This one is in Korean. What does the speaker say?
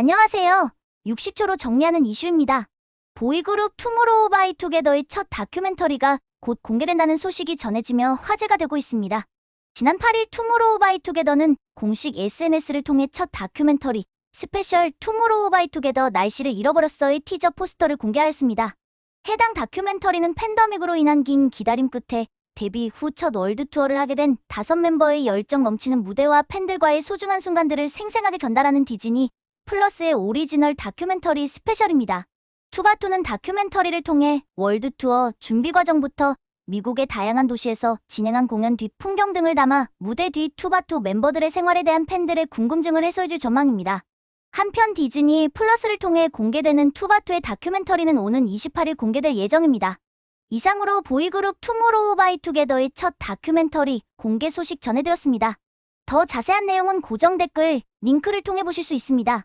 안녕하세요. 60초로 정리하는 이슈입니다. 보이그룹 투모로우 바이 투게더의 첫 다큐멘터리가 곧 공개된다는 소식이 전해지며 화제가 되고 있습니다. 지난 8일 투모로우 바이 투게더는 공식 SNS를 통해 첫 다큐멘터리 스페셜 투모로우 바이 투게더 날씨를 잃어버렸어의 티저 포스터를 공개하였습니다. 해당 다큐멘터리는 팬데믹으로 인한 긴 기다림 끝에 데뷔 후 첫 월드 투어를 하게 된 다섯 멤버의 열정 넘치는 무대와 팬들과의 소중한 순간들을 생생하게 전달하는 디즈니 플러스의 오리지널 다큐멘터리 스페셜입니다. 투바투는 다큐멘터리를 통해 월드 투어 준비 과정부터 미국의 다양한 도시에서 진행한 공연 뒤 풍경 등을 담아 무대 뒤 투바투 멤버들의 생활에 대한 팬들의 궁금증을 해소해줄 전망입니다. 한편 디즈니 플러스를 통해 공개되는 투바투의 다큐멘터리는 오는 28일 공개될 예정입니다. 이상으로 보이그룹 투모로우 바이 투게더의 첫 다큐멘터리 공개 소식 전해드렸습니다. 더 자세한 내용은 고정 댓글, 링크를 통해 보실 수 있습니다.